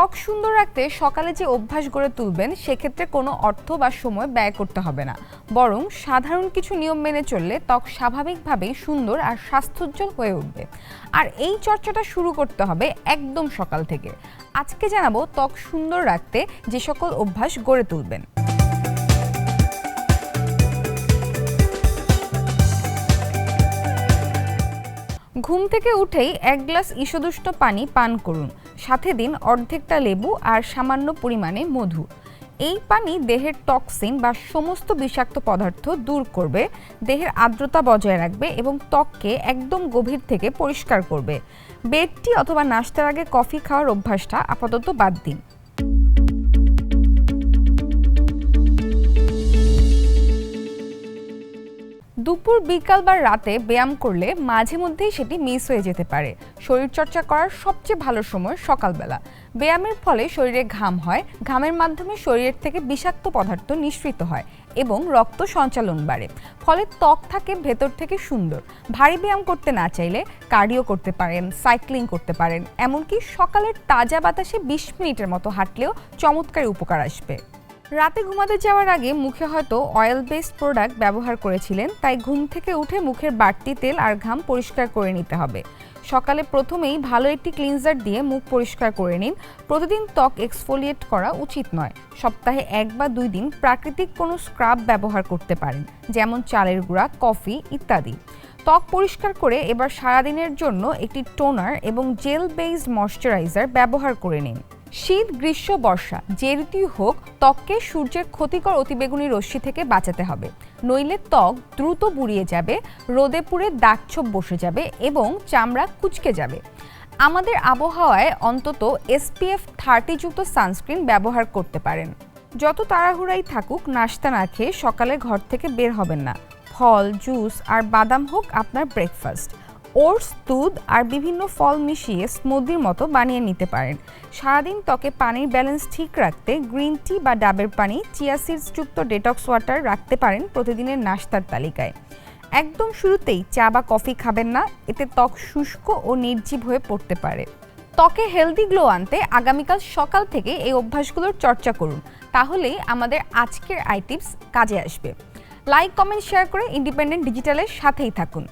ত্বক সুন্দর রাখতে সকালে যে অভ্যাস গড়ে তুলবেন, সেক্ষেত্রে কোনো অর্থ বা সময় ব্যয় করতে হবে না। বরং সাধারণ কিছু নিয়ম মেনে চললে ত্বক স্বাভাবিকভাবেই সুন্দর আর স্বাস্থ্যোজ্জ্বল হয়ে উঠবে। আর এই চর্চাটা শুরু করতে হবে একদম সকাল থেকে। আজকে জানাব ত্বক সুন্দর রাখতে যে সকল অভ্যাস গড়ে তুলবেন। ঘুম থেকে উঠেই এক গ্লাস ঈষদুষ্ট পানি পান করুন। সাথে দিন অর্ধেকটা লেবু আর সামান্য পরিমাণে মধু। এই পানি দেহের টক্সিন বা সমস্ত বিষাক্ত পদার্থ দূর করবে, দেহের আর্দ্রতা বজায় রাখবে এবং ত্বককে একদম গভীর থেকে পরিষ্কার করবে। বেডটি অথবা নাস্তার আগে কফি খাওয়ার অভ্যাসটা আপাতত বাদ দিন। দুপুর, বিকাল বা রাতে ব্যায়াম করলে মাঝে মধ্যেই সেটি মিস হয়ে যেতে পারে। শরীরচর্চা করার সবচেয়ে ভালো সময় সকালবেলা। ব্যায়ামের ফলে শরীরে ঘাম হয়, ঘামের মাধ্যমে শরীরের থেকে বিষাক্ত পদার্থ নিঃসৃত হয় এবং রক্ত সঞ্চালন বাড়ে। ফলে ত্বক থাকে ভেতর থেকে সুন্দর। ভারী ব্যায়াম করতে না চাইলে কার্ডিও করতে পারেন সাইক্লিং করতে পারেন। এমনকি সকালের তাজা বাতাসে বিশ মিনিটের মতো হাঁটলেও চমৎকার উপকার আসবে। রাতে ঘুমাতে যাওয়ার আগে মুখে হয়তো অয়েল বেসড প্রোডাক্ট ব্যবহার করেছিলেন, তাই ঘুম থেকে উঠে মুখের বাড়তি তেল আর ঘাম পরিষ্কার করে নিতে হবে। সকালে প্রথমেই ভালো একটি ক্লিনজার দিয়ে মুখ পরিষ্কার করে নিন। প্রতিদিন ত্বক এক্সফোলিয়েট করা উচিত নয়। সপ্তাহে এক বা দুই দিন প্রাকৃতিক কোনো স্ক্রাব ব্যবহার করতে পারেন, যেমন চালের গুঁড়া, কফি ইত্যাদি। ত্বক পরিষ্কার করে এবার সারাদিনের জন্য একটি টোনার এবং জেল বেসড ময়শ্চারাইজার ব্যবহার করে নিন। শীত, গ্রীষ্ম, বর্ষা, যে ঋতুই হোক, ত্বককে সূর্যের ক্ষতিকর অতিবেগুনি রশ্মি থেকে বাঁচাতে হবে। নইলে ত্বক দ্রুত বুড়িয়ে যাবে, রোদে পুড়ে দাগছোপ বসে যাবে এবং চামড়া কুচকে যাবে। আমাদের আবহাওয়ায় অন্তত এসপিএফ থার্টি যুক্ত সানস্ক্রিন ব্যবহার করতে পারেন। যত তাড়াহুড়াই থাকুক, নাস্তা না খেয়ে সকালে ঘর থেকে বের হবেন না। ফল, জুস আর বাদাম হোক আপনার ব্রেকফাস্ট ওটস, দুধ আর বিভিন্ন ফল মিশিয়ে স্মুদির মতো বানিয়ে নিতে পারেন। সারাদিন ত্বকে পানির ব্যালেন্স ঠিক রাখতে গ্রিন টি বা ডাবের পানি, চিয়া সিডসযুক্ত ডেটক্স ওয়াটার রাখতে পারেন প্রতিদিনের নাস্তার তালিকায়। একদম শুরুতেই চা বা কফি খাবেন না, এতে ত্বক শুষ্ক ও নির্জীব হয়ে পড়তে পারে। ত্বকে হেলদি গ্লো আনতে আগামীকাল সকাল থেকে এই অভ্যাসগুলোর চর্চা করুন, তাহলেই আমাদের আজকের আইটিপস কাজে আসবে। লাইক, কমেন্ট, শেয়ার করে ইন্ডিপেন্ডেন্ট ডিজিটালের সাথেই থাকুন।